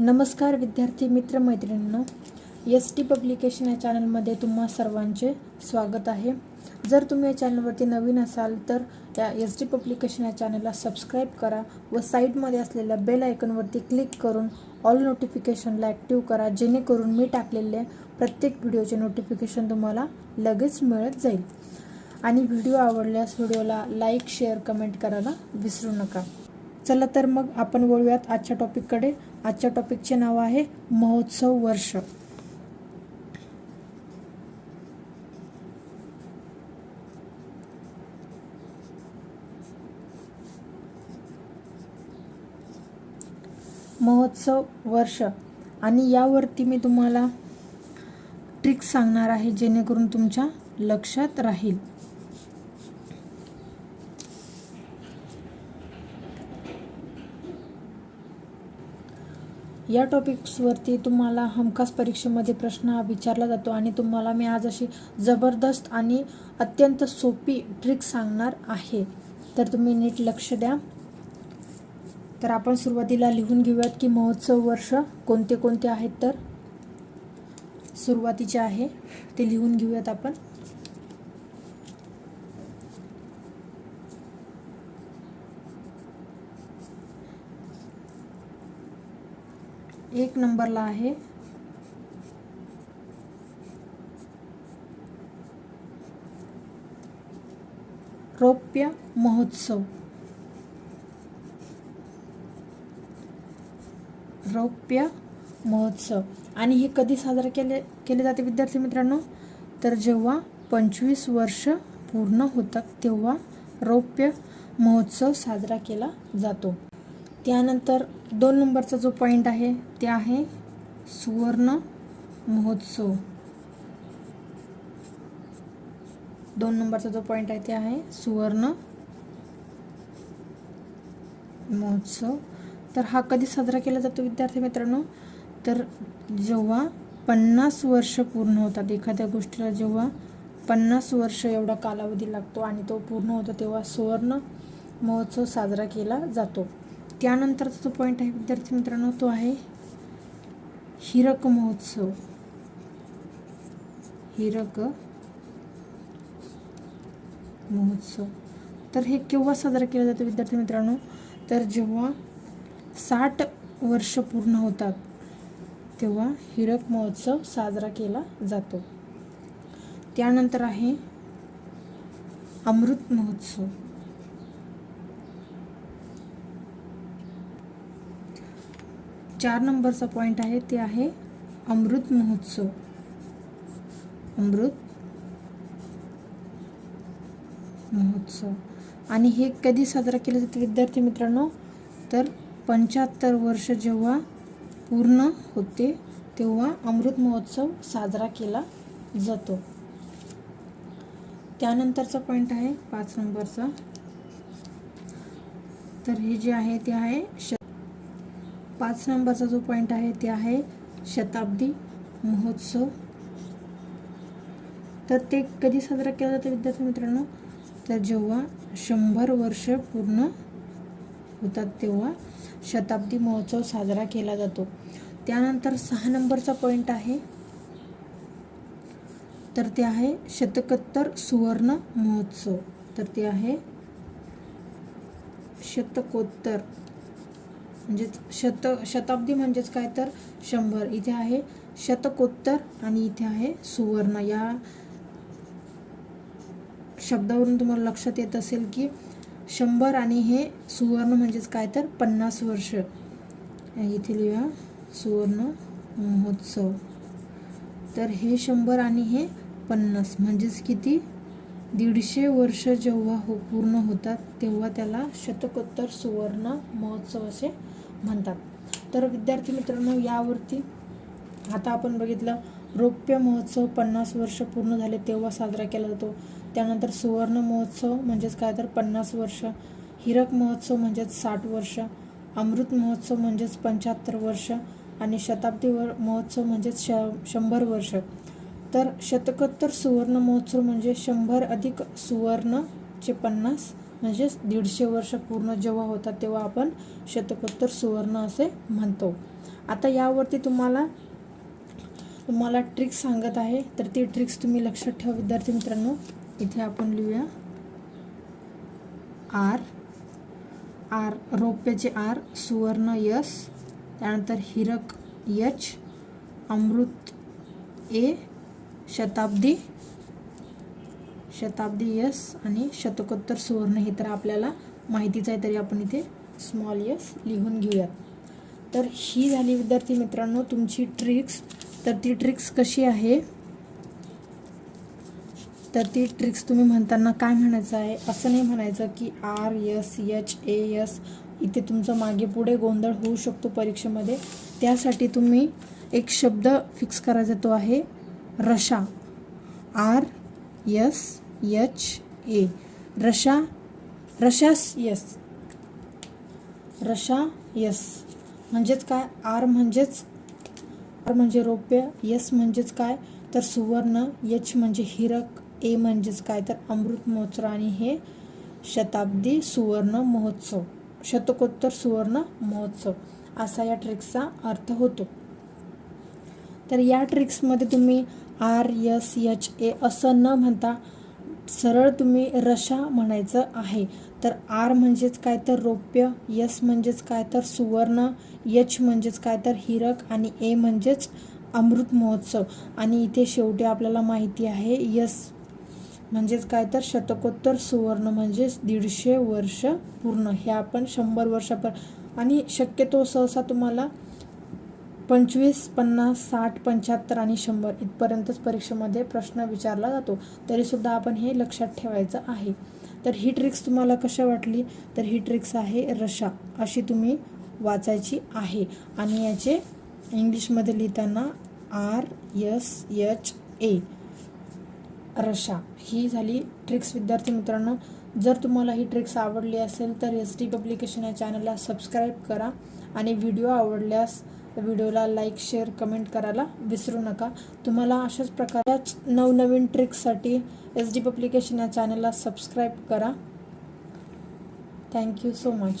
नमस्कार विद्यार्थी मित्र मैत्रिणींनो एस टी पब्लिकेशन या चॅनलमध्ये तुम्हा सर्वांचे स्वागत आहे. जर तुम्ही या चॅनलवरती नवीन असाल तर या एस टी पब्लिकेशन या चॅनलला सबस्क्राईब करा व साईडमध्ये असलेल्या बेल आयकनवरती क्लिक करून ऑल नोटिफिकेशनला ॲक्टिव्ह करा जेणेकरून मी टाकलेले प्रत्येक व्हिडिओचे नोटिफिकेशन तुम्हाला लगेच मिळत जाईल. आणि व्हिडिओ आवडल्यास व्हिडिओला लाईक शेअर कमेंट करायला विसरू नका. चला तर मग आपण वळूयात आजच्या टॉपिककडे आजच्या टॉपिकचे नाव आहे महोत्सव वर्ष. महोत्सव वर्ष. आणि यावरती मी तुम्हाला ट्रिक्स सांगणार आहे जेणेकरून तुमच्या लक्षात राहील. या टॉपिक्सवरती तुम्हाला हमखास परीक्षेमध्ये प्रश्न हा विचारला जातो आणि तुम्हाला मी आज अशी जबरदस्त आणि अत्यंत सोपी ट्रिक सांगणार आहे. तर तुम्ही नीट लक्ष द्या. तर आपण सुरुवातीला लिहून घेऊयात की महोत्सव वर्ष कोणते कोणते आहेत तर सुरुवातीचे आहे ते लिहून घेऊयात आपण. एक नंबरला आहे. रौप्य महोत्सव. रौप्य महोत्सव. आणि हे कधी साजरा केले केले जाते विद्यार्थी मित्रांनो? तर जेव्हा पंचवीस वर्ष पूर्ण होतात तेव्हा रौप्य महोत्सव साजरा केला जातो. त्यानंतर दोन नंबरचा जो पॉईंट आहे ते आहे सुवर्ण महोत्सव. दोन नंबरचा जो पॉईंट आहे ते आहे सुवर्ण महोत्सव. तर हा कधी साजरा केला जातो विद्यार्थी मित्रांनो? तर जेव्हा पन्नास वर्ष पूर्ण होतात एखाद्या गोष्टीला जेव्हा पन्नास वर्ष एवढा कालावधी लागतो आणि तो पूर्ण होतो तेव्हा सुवर्ण महोत्सव साजरा केला जातो. त्यानंतरचा जो पॉईंट आहे विद्यार्थी मित्रांनो तो आहे हिरक महोत्सव. हिरक महोत्सव. तर हे केव्हा साजरा केला जातो विद्यार्थी मित्रांनो? तर जेव्हा साठ वर्ष पूर्ण होतात तेव्हा हिरक महोत्सव साजरा केला जातो. त्यानंतर आहे अमृत महोत्सव. चार नंबरचा पॉईंट आहे ते आहे अमृत महोत्सव. अमृत महोत्सव. आणि हे कधी साजरा केलं जातं विद्यार्थी मित्रांनो? तर पंच्याहत्तर वर्ष जेव्हा पूर्ण होते तेव्हा अमृत महोत्सव साजरा केला जातो. त्यानंतरचा पॉईंट आहे पाच नंबरचा. तर हे जे आहे ते आहे श पाच नंबरचा जो पॉईंट आहे ते आहे शताब्दी महोत्सव. तर ते कधी साजरा केला जातो विद्यार्थी मित्रांनो? तर जेव्हा शंभर वर्ष पूर्ण होतात तेव्हा शताब्दी महोत्सव साजरा केला जातो. त्यानंतर सहा नंबरचा पॉईंट आहे. तर ते आहे शतकोत्तर सुवर्ण महोत्सव. तर ते आहे शतकोत्तर. म्हणजेच शत शताब्दी म्हणजेच काय तर? शंभर. इथे आहे शतकोत्तर आणि इथे आहे सुवर्ण. या शब्दावरून तुम्हाला लक्षात येत असेल की शंभर आणि हे सुवर्ण म्हणजेच काय तर? पन्नास वर्ष. इथे लिहा सुवर्ण महोत्सव. तर हे शंभर आणि हे पन्नास. म्हणजेच किती? दीडशे वर्ष जेव्हा हो पूर्ण होतात तेव्हा त्याला शतकोत्तर सुवर्ण महोत्सव असे म्हणतात. तर विद्यार्थी मित्रांनो यावरती आता आपण बघितलं रौप्य महोत्सव पन्नास वर्ष पूर्ण झाले तेव्हा साजरा केला जातो. त्यानंतर सुवर्ण महोत्सव म्हणजेच काय? तर पन्नास वर्ष. हिरक महोत्सव म्हणजेच साठ वर्ष. अमृत महोत्सव म्हणजेच पंच्याहत्तर वर्ष. आणि शताब्दी वर महोत्सव म्हणजेच श शंभर वर्ष. तर शतकोत्तर सुवर्ण महोत्सव म्हणजे शंभर अधिक सुवर्णचे पन्नास म्हणजेच दीडशे वर्ष पूर्ण जेव्हा होतात तेव्हा आपण शतकोत्तर सुवर्ण असे म्हणतो. आता यावरती तुम्हाला तुम्हाला ट्रिक्स सांगत आहे. तर ती ट्रिक्स तुम्ही लक्षात ठेवा विद्यार्थी मित्रांनो. इथे आपण लिहूया. आर आर रौप्याचे आर सुवर्ण यस त्यानंतर हिरक यच अमृत ए शताब्दी शताब्दी यस आणि शतकोत्तर सुवर्ण हे तर आपल्याला माहितीच आहे तरी आपण इथे स्मॉल यस लिहून घेऊयात. तर ही झाली विद्यार्थी मित्रांनो तुमची ट्रिक्स तर ती ट्रिक्स कशी आहे? तर ती ट्रिक्स तुम्ही म्हणताना काय म्हणायचं आहे? असं नाही म्हणायचं की R S H A S इथे तुमचं मागे पुढे गोंधळ होऊ शकतो परीक्षेमध्ये. त्यासाठी तुम्ही एक शब्द फिक्स करायचा तो आहे रशा. R S H A. रशा रशास यस. रशा यस. म्हणजेच काय? आर म्हणजेच आर म्हणजे रौप्य यस म्हणजेच काय? तर सुवर्ण यच म्हणजे हिरक ए म्हणजेच काय? तर अमृत महोत्सव आणि हे शताब्दी सुवर्ण महोत्सव शतकोत्तर सुवर्ण महोत्सव. असा या ट्रिक्सचा अर्थ होतो. तर या ट्रिक्समध्ये तुम्ही आर यस एच ए असं न म्हणता सरळ तुम्ही रशा म्हणायचं आहे. तर आर म्हणजेच काय तर रौप्य यस म्हणजेच काय तर सुवर्ण यच म्हणजेच काय तर हिरक आणि ए म्हणजेच अमृत महोत्सव. आणि इथे शेवटी आपल्याला माहिती आहे यस म्हणजेच काय तर शतकोत्तर सुवर्ण म्हणजेच दीडशे वर्ष पूर्ण. हे आपण शंभर वर्षापर आणि शक्यतो सहसा तुम्हाला पंचवीस पन्नास साठ पंच्याहत्तर आणि शंभर इथपर्यंतच परीक्षेमध्ये प्रश्न विचारला जातो. तरीसुद्धा आपण हे लक्षात ठेवायचं आहे. तर ही ट्रिक्स तुम्हाला कशा वाटली? तर ही ट्रिक्स आहे रशा. अशी तुम्ही वाचायची आहे. आणि याचे इंग्लिशमध्ये लिहिताना आर यस एच ए. रशा. ही झाली ट्रिक्स विद्यार्थी मित्रांनो. जर तुम्हाला ही ट्रिक्स आवडली असेल तर एस टी पब्लिकेशन या चॅनलला सबस्क्राईब करा. आणि व्हिडिओ आवडल्यास व्हिडिओला लाईक शेअर कमेंट करायला विसरू नका. तुम्हाला अशाच प्रकारच्याच नवनवीन ट्रिक्ससाठी एस डी पब्लिकेशन या चॅनलला सबस्क्राईब करा. Thank you so much.